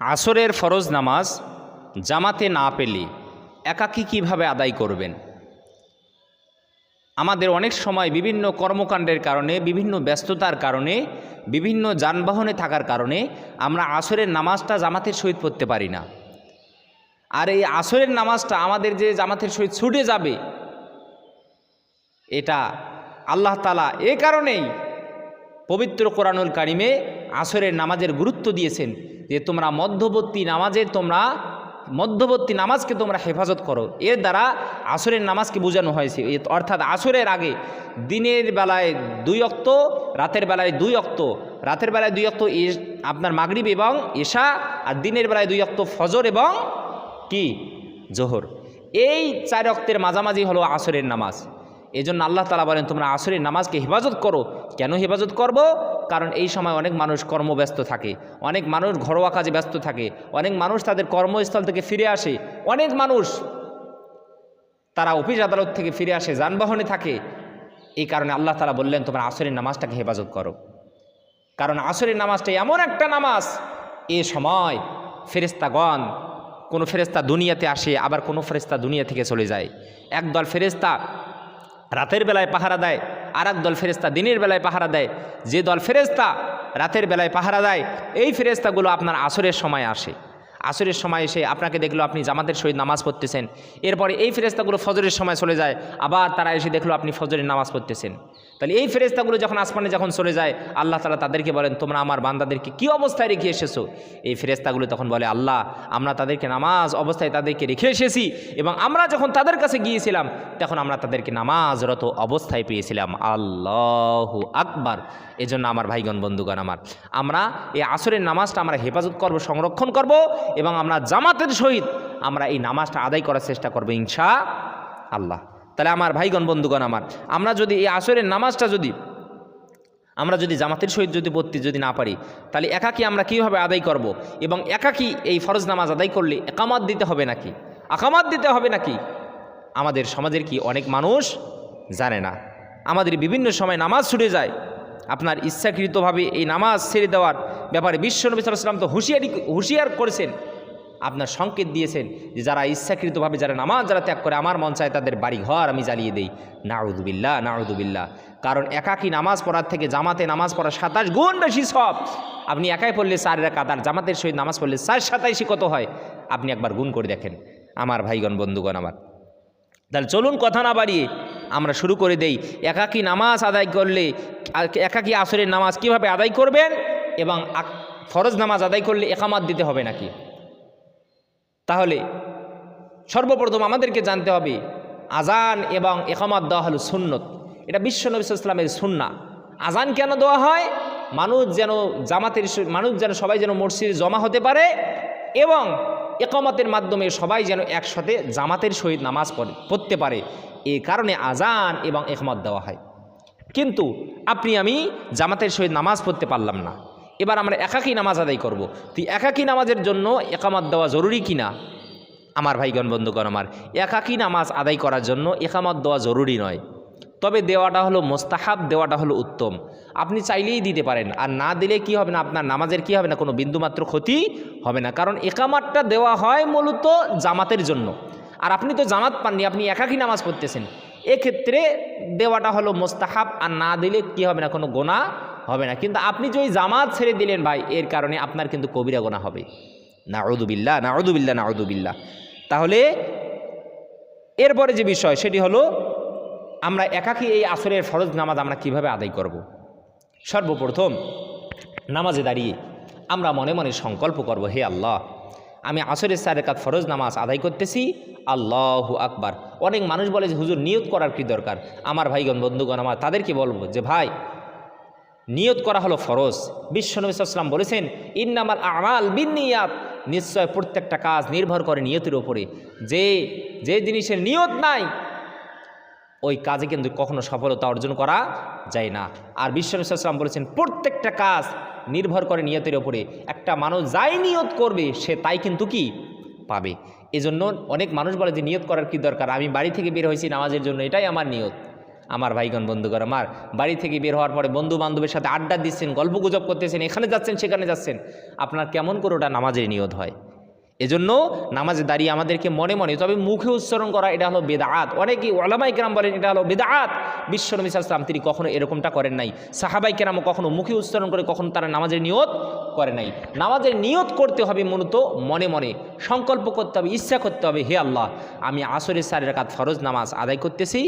আসরের ফরজ নামাজ জামাতে না পেলে একাকী কীভাবে আদায় করবেন? আমাদের অনেক সময় বিভিন্ন কর্মকাণ্ডের কারণে, বিভিন্ন ব্যস্ততার কারণে, বিভিন্ন যানবাহনে থাকার কারণে আমরা আসরের নামাজটা জামাতের সহিত পড়তে পারি না। আর এই আসরের নামাজটা আমাদের যে জামাতের সহিত ছুটে যাবে, এটা আল্লাহ তালা এ কারণেই পবিত্র কোরআনুল কারিমে আসরের নামাজের গুরুত্ব দিয়েছেন। যে তোমরা মধ্যবর্তী নামাজে তোমরা, মধ্যবর্তী নামাজকে তোমরা হেফাজত করো। এর দ্বারা আসরের নামাজকে বোঝানো হয়েছে। অর্থাৎ আসরের আগে দিনের বেলায় দুই অক্ত, রাতের বেলায় দুই অক্ত। রাতের বেলায় দুই অক্ত আপনার মাগরিব এবং এশা, আর দিনের বেলায় দুই অক্ত ফজর এবং কি? জোহর। এই চার অক্তের মাঝামাঝি হলো আসরের নামাজ। এই জন্য আল্লাহ তালা বলেন, তোমরা আসরের নামাজকে হেফাজত করো। কেন হেফাজত করব? কারণ এই সময় অনেক মানুষ কর্মব্যস্ত থাকে, অনেক মানুষ ঘরোয়া কাজে ব্যস্ত থাকে, অনেক মানুষ তাদের কর্মস্থল থেকে ফিরে আসে, অনেক মানুষ তারা অফিস আদালত থেকে ফিরে আসে, যানবাহনে থাকে। এই কারণে আল্লাহ তালা বললেন, তোমার আসরের নামাজটাকে হেফাজত করো। কারণ আসরের নামাজটা এমন একটা নামাজ, এ সময় ফেরেস্তাগণ কোনো ফেরেস্তা দুনিয়াতে আসে, আবার কোনো ফেরেস্তা দুনিয়া থেকে চলে যায়। একদল ফেরেস্তা রাতের বেলায় পাহারা দেয় আর দল ফেরেস্তা দিনের বেলায় পাহারা দেয়। যে দল ফেরেস্তা রাতের বেলায় পাহারা দেয়, এই ফেরেস্তাগুলো আপনার আসরের সময় আসে। আসরের সময় এসে আপনাকে দেখল আপনি জামাতের সহিত নামাজ পড়তেছেন। এরপরে এই ফেরেস্তাগুলো ফজরের সময় চলে যায়, আবার তারা এসে দেখল আপনি ফজরের নামাজ পড়তেছেন। তাহলে এই ফেরেস্তাগুলো যখন আসমানে যখন চলে যায়, আল্লাহ তালা তাদেরকে বলেন, তোমরা আমার বান্দাদেরকে কী অবস্থায় রেখে এসেছ? এই ফেরেস্তাগুলো তখন বলে, আল্লাহ, আমরা তাদেরকে নামাজ অবস্থায় তাদেরকে রেখে এসেছি এবং আমরা যখন তাদের কাছে গিয়েছিলাম, তখন আমরা তাদেরকে নামাজরত অবস্থায় পেয়েছিলাম। আল্লাহ আকবার। এজন্য আমার ভাইগণ, বন্ধুগণ আমার, আমরা এই আসরের নামাজটা আমরা হেফাজত করব, সংরক্ষণ করব এবং আমরা জামাতের সহিত আমরা এই নামাজটা আদায় করার চেষ্টা করব ইনশা আল্লাহ। তাহলে আমার ভাইগণ, বন্ধুগণ আমার, আমরা যদি এই আসরের নামাজটা যদি, আমরা যদি জামাতের সহিত যদি পড়তে যদি না পারি, তাহলে একাকি আমরা কীভাবে আদায় করব? এবং একাকি এই ফরজ নামাজ আদায় করলে একামাত দিতে হবে নাকি? আকামাত দিতে হবে নাকি? আমাদের সমাজের কি অনেক মানুষ জানে না। আমাদের বিভিন্ন সময় নামাজ ছুটে যায়। আপনার ইচ্ছাকৃতভাবে এই নামাজ ছেড়ে দেওয়ার ব্যাপারে বিশ্বনবী সাল্লাম তো হুঁশিয়ারি, হুঁশিয়ার করেছেন। আপনার সংকেত দিয়েছেন যে যারা ইচ্ছাকৃতভাবে যারা নামাজ যারা ত্যাগ করে, আমার মন চায় তাদের বাড়ি ঘর আমি জ্বালিয়ে দেই। নাউদুবিল্লা নাউদুবিল্লা কারণ একাকী নামাজ পড়ার থেকে জামাতে নামাজ পড়া সাতাশ গুণ বেশি সব। আপনি একাই পড়লে চার আর জামাতের সহিত নামাজ পড়লে চার সাতাইশি কত হয়? আপনি একবার গুণ করে দেখেন। আমার ভাইগণ, বন্ধুগণ আমার। তাহলে চলুন কথা না বাড়িয়ে আমরা শুরু করে দেই। একাকী নামাজ আদায় করলে, একাকী আসরের নামাজ কীভাবে আদায় করবেন? এবং ফরজ নামাজ আদায় করলে একামাত দিতে হবে নাকি? তাহলে সর্বপ্রথম আমাদেরকে জানতে হবে আজান এবং একামাত দেওয়া হলো সুন্নত। এটা বিশ্ব নবী ইসলামের সুন্না। আজান কেন দেওয়া হয়? মানুষ যেন জামাতের মানুষ যেন সবাই যেন মসজিদে জমা হতে পারে এবং একমতের মাধ্যমে সবাই যেন একসাথে জামাতের সহিত নামাজ পড়ে, পড়তে পারে। এই কারণে আজান এবং একমত দেওয়া হয়। কিন্তু আপনি, আমি জামাতের সহিত নামাজ পড়তে পারলাম না। এবার আমরা একাকী নামাজ আদায় করব। তুই একাকী নামাজের জন্য একামত দেওয়া জরুরি কি না আমার ভাইগণ, বন্ধুগণ আমার, একাকী নামাজ আদায় করার জন্য একামত দেওয়া জরুরি নয়। তবে দেওয়াটা হলো মোস্তাহাব, দেওয়াটা হলো উত্তম। আপনি চাইলেই দিতে পারেন, আর না দিলে কি হবে না, আপনার নামাজের কি হবে না, কোনো বিন্দুমাত্র ক্ষতি হবে না। কারণ একামাতটা দেওয়া হয় মূলত জামাতের জন্য। আর আপনি তো জামাত পাননি, আপনি একাকী নামাজ পড়তেছেন। এক্ষেত্রে দেওয়াটা হলো মোস্তাহাব, আর না দিলে কি হবে না, কোনো গোনা হবে না। কিন্তু আপনি যে ওই জামাত ছেড়ে দিলেন ভাই, এর কারণে আপনার কিন্তু কবিরা গোনা হবে। না আউদুবিল্লা না আউদুবিল্লা না আউদুবিল্লা তাহলে এরপরে যে বিষয়, সেটি হলো, আমরা একাকী এই আসরের ফরজ নামাজ আমরা কীভাবে আদায় করব। সর্বপ্রথম নামাজে দাঁড়িয়ে আমরা মনে মনে সংকল্প করব, হে আল্লাহ, আমি আসরের চার কাত ফরজ নামাজ আদায় করতেছি, আল্লাহ আকবার। অনেক মানুষ বলে যে, হুজুর, নিয়ত করার কি দরকার? আমার ভাইগণ, বন্ধুগণ, আমার তাদেরকে বলব যে, ভাই নিয়ত করা হলো ফরজ। বিশ্বনবী বলেছেন, ইন্নামাল আমাল বিনিয়াত নিশ্চয় প্রত্যেকটা কাজ নির্ভর করে নিয়তের ওপরে যে যে জিনিসের নিয়ত নাই, ওই কাজে কিন্তু কখনো সফলতা অর্জন করা যায় না। আর বিশ্বনবী বলেছেন, প্রত্যেকটা কাজ নির্ভর করে নিয়তের ওপরে একটা মানুষ যাই নিয়ত করবে, সে তাই কিন্তু কি পাবে? এজন্য অনেক মানুষ বলে যে, নিয়ত করার কি দরকার? আমি বাড়ি থেকে বের হয়েছি, নামাজের জন্য। এটাই আমার নিয়ত। আমার ভাইগণ বন্ধুগণ আমার বাড়ি থেকে বের হওয়ার পরে বন্ধু বান্ধবের সাথে আড্ডা দিচ্ছেন, গল্প গুজব করতেছেন, এখানে যাচ্ছেন, সেখানে যাচ্ছেন। আপনার কেমন করে ওটা নামাজের নিয়ত হয়? এজন্য নামাজে দাঁড়িয়ে আমাদেরকে মনে মনে, তবে মুখে উচ্চারণ করা এটা হলো বেদাত অনেকে ওলামাই কেরাম বলেন এটা হলো বেদাত বিশ্বনবী সাল্লাম তিনি কখনো এরকমটা করেন নাই। সাহাবাই কেরামও কখনো মুখে উচ্চারণ করে কখনো তারা নামাজের নিয়ত করে নাই। নামাজের নিয়ত করতে হবে মূলত মনে মনে, সংকল্প করতে হবে, ইচ্ছা করতে হবে, হে আল্লাহ, আমি আসরের সারের কাত ফরজ নামাজ আদায় করতেছি।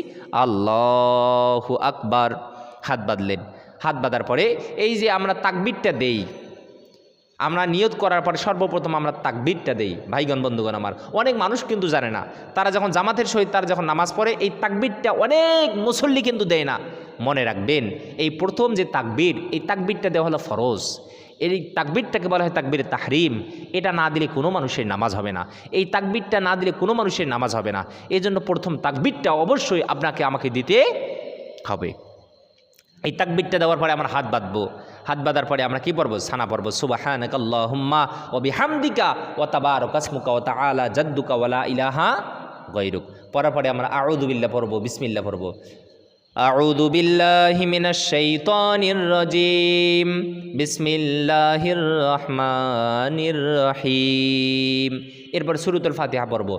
আল্লাহ আকবার। হাত বাঁধলেন। হাত বাঁধার পরে এই যে আমরা তাকবিরটা দেই আমরা নিয়ত করার পরে সর্বপ্রথম আমরা তাকবিরটা দেই, ভাইগণ, বন্ধুগণ আমার। অনেক মানুষ কিন্তু জানে না। তারা যখন জামাতের সহিত, তারা যখন নামাজ পড়ে, এই তাকবিরটা অনেক মুসল্লি কিন্তু দেয় না। মনে রাখবেন, এই প্রথম যে তাকবির, এই তাকবিরটা দেওয়া হলো ফরজ। এই তাকবিরটাকে বলা হয় তাকবির তাহরিম। এটা না দিলে কোনো মানুষের নামাজ হবে না। এই তাকবিরটা না দিলে কোনো মানুষের নামাজ হবে না। এই জন্য প্রথম তাকবিরটা অবশ্যই আপনাকে আমাকে দিতে হবে। এই তাকবিরটা দেওয়ার পরে আমরা হাত বাঁধবো। হাত বাঁধার পরে আমরা কি পড়বো সানা পড়বো সুবাহানক আল্লাহুম্মা ও বিহামদিকা ও তাবার কাসমুকা ও তাআলা জাদ্দুকা ওয়ালা ইলাহা গৈরুক পড়ার পরে আমরা আউদুবিল্লা পড়বো বিসমিল্লা পড়বো أعوذ بالله من الشيطان الرجيم بسم الله الرحمن الرحيم এরপর সুরুতুল ফাতিহা পড়ব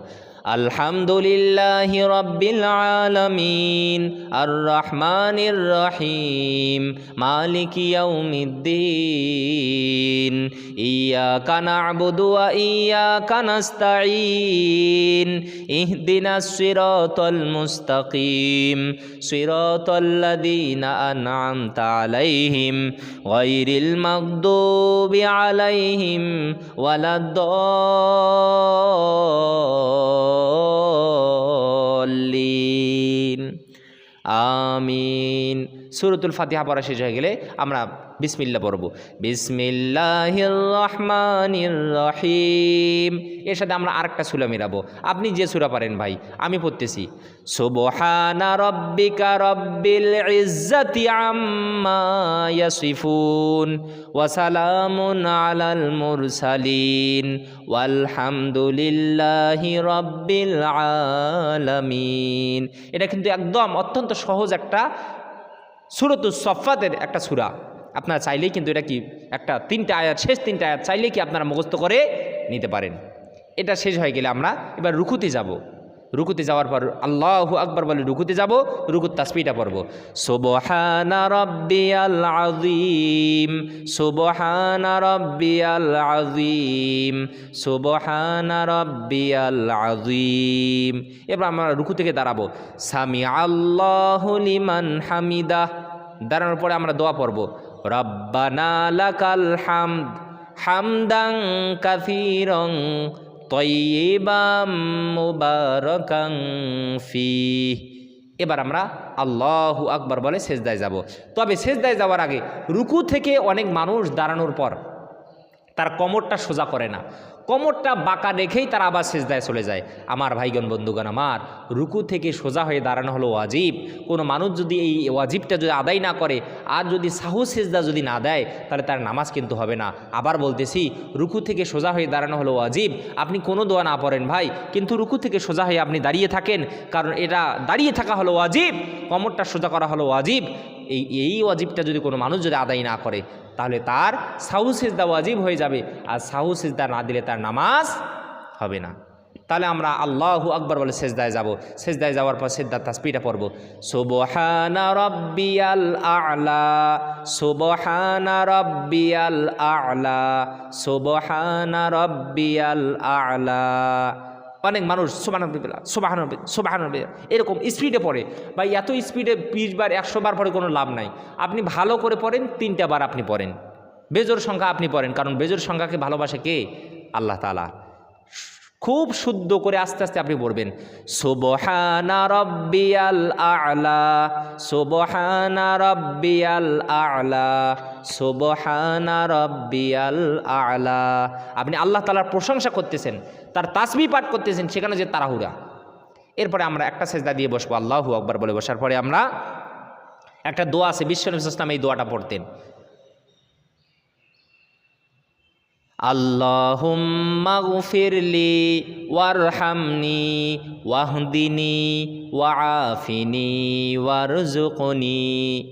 আলহামদুলিল্লাহি রাব্বিল আলামিন আর রহমানির রহিম মালিকি ইয়াউমিদ্দিন, ইয়াকা না'বুদু ওয়া ইয়াকা নাস্তাঈন, ইহদিনাস সিরাতাল মুস্তাকিম, সিরাতাল লাযীনা আন'আমতা আলাইহিম, গায়রিল মাগদুবি আলাইহিম, ওয়ালাদ্দাল্লিন। 아미 সুরতুল ফাতিহা পড়া শেষ হয়ে গেলে আমরা বিসমিল্লা পড়ব। বিসমিল্লাহির রহমানির রহিম এর সাথে আমরা আরেকটা সুরা মিলাবো। আপনি যে সুরা পারেন ভাই, আমি পড়তেছি, সুবহানা রব্বিকা রব্বিল ইজ্জাতি আম্মা ইয়াসিফুন ওয়া সালামুন আলাল মুরসালিন। ওয়ালহামদুলিল্লাহি রব্বিল আলামিন। এটা কিন্তু একদম অত্যন্ত সহজ একটা সুরত সফাতের একটা সুরা। আপনারা চাইলেই কিন্তু এটা কি একটা তিনটা আয়াত, শেষ তিনটা আয়াত চাইলেই কি আপনারা মুখস্থ করে নিতে পারেন। এটা শেষ হয়ে গেলে আমরা এবার রুকুতে যাব। রুকুতে যাওয়ার পর আল্লাহ আকবর বলে, রুকুতে যাব রুকুত তাসপিটা পড়ব। সুবহানা রব্বিয়াল আযীম, সুবহানা রব্বিয়াল আযীম, সুবহানা রব্বিয়াল আযীম। এবার আমরা রুকু থেকে দাঁড়াবো। সামি আল্লাহু লিমান হামিদা দাঁড়ানোর পরে আমরা দোয়া পড়ব। রব্বানা লাকাল হামদ হামদাং কাসীরং তৈবাম ফি এবার আমরা আল্লাহ আকবর বলে সেজদায় যাব। তবে সেজদায় যাওয়ার আগে রুকু থেকে অনেক মানুষ দাঁড়ানোর পর তার কোমরটা সোজা করে না। কোমরটা বাঁকা রেখেই তারা আবার সেজদায় চলে যায়। আমার ভাইগণ, বন্ধুগণ, আমার, রুকু থেকে সোজা হয়ে দাঁড়ানো হলো ওয়াজিব। কোনো মানুষ যদি এই ওয়াজিবটা যদি আদায় না করে, আর যদি সাহু সেজদা যদি না দেয়, তাহলে তার নামাজ কিন্তু হবে না। আবার বলতেছি, রুকু থেকে সোজা হয়ে দাঁড়ানো হলো ওয়াজিব। আপনি কোনো দোয়া না পড়েন ভাই, কিন্তু রুকু থেকে সোজা হয়ে আপনি দাঁড়িয়ে থাকেন, কারণ এটা দাঁড়িয়ে থাকা হলো ওয়াজিব, কোমরটা সোজা করা হলো ওয়াজিব। এই এই ওয়াজিবটা যদি কোনো মানুষ যদি আদায় না করে তাহলে তার সাহু সেজদা ওয়াজিব হয়ে যাবে। আর সাহু সেজদা না দিলে তার নামাজ হবে না। তাহলে আমরা আল্লাহু আকবর বলে সেজদায় যাব। সেজদায় যাওয়ার পর সেজদার তাসপিটা পড়ব। সুবহানা রব্বিয়াল আ'লা, সুবহানা রব্বিয়াল আ'লা, সুবহানা রব্বিয়াল আ'লা। অনেক মানুষ সোবাহানবিল্লা সোবাহান সোবাহান এরকম স্পিডে পড়ে। বা এত স্পিডে বিশ বার, একশো বার পরে কোনো লাভ নাই। আপনি ভালো করে পড়েন, তিনটা বার আপনি পড়েন। বেজোর সংখ্যা আপনি পড়েন, কারণ বেজোর সংখ্যাকে ভালোবাসে কে? আল্লাহ তালা খুব শুদ্ধ করে আস্তে আস্তে আপনি পড়বেন সুবহানা রব্বিয়াল আ'লা, সুবহানা রব্বিয়াল আ'লা, সুবহানা রব্বিয়াল আ'লা। আপনি আল্লাহ তালার প্রশংসা করতেছেন, তার তাসবি পাঠ করতেছেন, সেখানে যে তাড়াহুড়া। এরপরে আমরা একটা সেজদা দিয়ে বসবো, আল্লাহু আকবার বলে বসার পরে আমরা একটা দোয়া আছে, বিশ্বনবী ইসলাম এই দোয়াটা পড়তেন। আল্লাহুম্মা গফিরলি ওয়ারহামনি ওয়াহদিনি ওয়াআফিনি ওয়ারজুকনি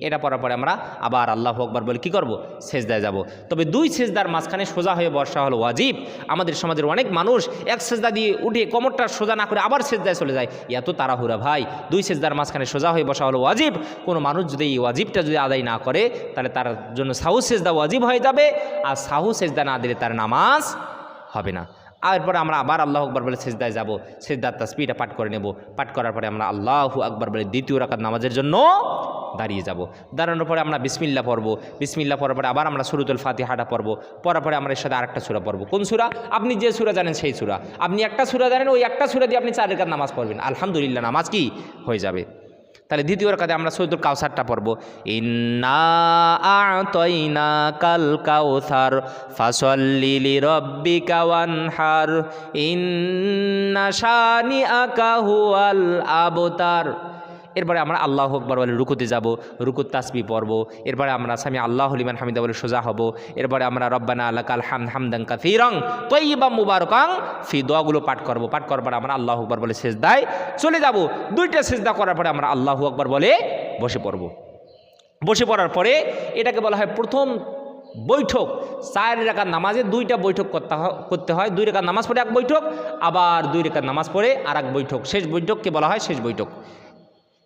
এটা পরার পরে আমরা আবার আল্লাহ আকবার বলে, কি করব? সেজদায় যাব। তবে দুই সেজদার মাঝখানে সোজা হয়ে বর্ষা হলো ওয়াজিব। আমাদের সমাজের অনেক মানুষ এক সেজদা দিয়ে উঠে কোমরটা সোজা না করে আবার সেজদায় চলে যায়। এত তাড়াহুড়া ভাই, দুই সেজদার মাঝখানে সোজা হয়ে বসা হলো ওয়াজিব। কোনো মানুষ যদি এই ওয়াজিবটা যদি আদায় না করে, তাহলে তার জন্য সাহু সেজদা ওয়াজিব হয়ে যাবে। আর সাহু সেজদা না দিলে তার নামাজ হবে না। এরপরে আমরা আবার আল্লাহ আকবর বলে সেজদায় যাব, সেজদার তাসপিটা পাঠ করে নেব। পাঠ করার পরে আমরা আল্লাহ আকবর বলে দ্বিতীয় রাকাত নামাজের জন্য দাঁড়িয়ে যাব। দাঁড়ানোর পরে আমরা বিসমিল্লা পড়ব। বিসমিল্লা পড়ার পরে আবার আমরা সুরুতুল ফাতিহাটা পড়ব। পড়ার পরে আমরা এর সাথে আরেকটা সুরা পড়ব। কোন সুরা? আপনি যে সুরা জানেন সেই সুরা। আপনি একটা সুরা জানেন, ওই একটা সুরা দিয়ে আপনি চার রেখাত নামাজ পড়বেন। আলহামদুলিল্লাহ, নামাজ কি? হয়ে যাবে। তাহলে দ্বিতীয় রাকাতে আমরা সৈদুল কাউসারটা পড়ব। ইন্না কাল কাউসার ফাসল্লি রব্বি কাওয়ানহার ইন্না শানি আকা আবতার। এরপরে আমরা আল্লাহ আকবর বলে রুকুতে যাব, রুকুত তাসবি পড়ব, এরপরে আমরা স্বামী আল্লাহ হলিমান হামিদা বলে সোজা হব, এরপরে আমরা রব্বানা আল্লাহ কাল হাম হামদাং কাফিরং তৈবা মুবারকাং ফি দোয়াগুলো পাঠ করব, পাঠ করার পরে আমরা আল্লাহ আকবর বলে সেজদায় চলে যাব, দুইটা সেজদা করার পরে আমরা আল্লাহ আকবর বলে বসে পড়ব। বসে পড়ার পরে এটাকে বলা হয় প্রথম বৈঠক, চার রেখার নামাজে দুইটা বৈঠক করতে হয় করতে হয়, দুই রেখার নামাজ পড়ে এক বৈঠক, আবার দুই রেখার নামাজ পড়ে আর এক বৈঠক, শেষ বৈঠককে বলা হয় শেষ বৈঠক।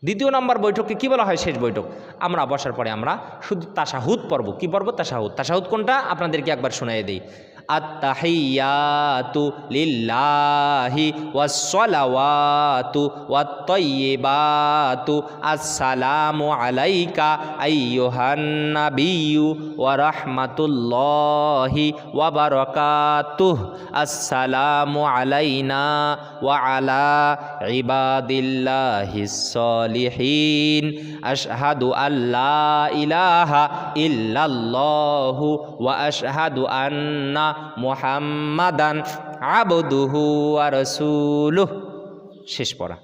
দ্বিতীয় নম্বর বৈঠককে কী বলা হয়? শেষ বৈঠক। আমরা বসার পরে আমরা শুধু তাসাহুদ পর্ব কী পর্ব তাসাহুদ তাসাহুদ কোনটা? আপনাদেরকে একবার শোনাই দিই। আত্তাহিয়াতু লিল্লাহি ওয়াসসালাওয়াতু ওয়াত-তাইয়্যিবাতু আসসালামু আলাইকা আইয়ুহান নাবিয়্যু ওয়া রাহমাতুল্লাহি ওয়া বারাকাতুহু। আসসালামু আলাইনা ওয়া আলা ইবাদিল্লাহিস সলিহিন আশহাদু আল্লা ইলাহা ইল্লাল্লাহু ওয়া আশহাদু আন্না মুহাম্মাদান আবদুহু ওয়া রাসূলুহু। শেষ পড়া।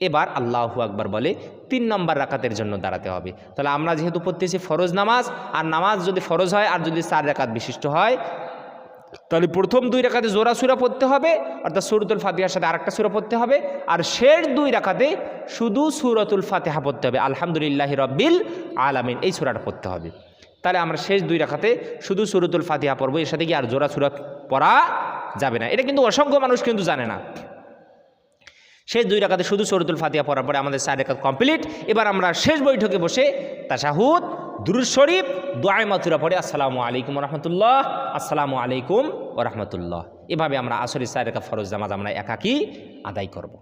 এবার আল্লাহু আকবার বলে, তিন নম্বর রাকাতের জন্য দাঁড়াতে হবে। তাহলে আমরা যেহেতু পড়তেছি ফরজ নামাজ, আর নামাজ যদি ফরজ হয়, আর যদি চার রাকাত বিশিষ্ট হয়, তাহলে প্রথম দুই রাখাতে জোড়া সুরা পড়তে হবে, অর্থাৎ সুরতুল ফাতিহার সাথে আরেকটা সুরা পড়তে হবে, আর শেষ দুই রাখাতে শুধু সুরতুল ফাতেহা পড়তে হবে। আলহামদুলিল্লাহ রব্বিল আলামিন, এই সুরাটা পড়তে হবে। তাহলে আমরা শেষ দুই রাখাতে শুধু সুরতুল ফাতিহা পড়ব। এর সাথে কি আর জোড়া সুরা পড়া যাবে না? এটা কিন্তু অসংখ্য মানুষ কিন্তু জানে না। শেষ দুই রাখাতে শুধু সরতুল ফাতিহা পড়ার পরে আমাদের চার রেখাত কমপ্লিট। এবার আমরা শেষ বৈঠকে বসে তাশাহুদ, দুরুদ শরীফ দোয়াই মাতুরা পড়ে আসসালামু আলাইকুম রহমতুল্লাহ, আসসালামু আলাইকুম ও রহমতুল্লাহ। এভাবে আমরা আসরি চার রেখা ফরজ জামাজ আমরা একাকি আদায় করব।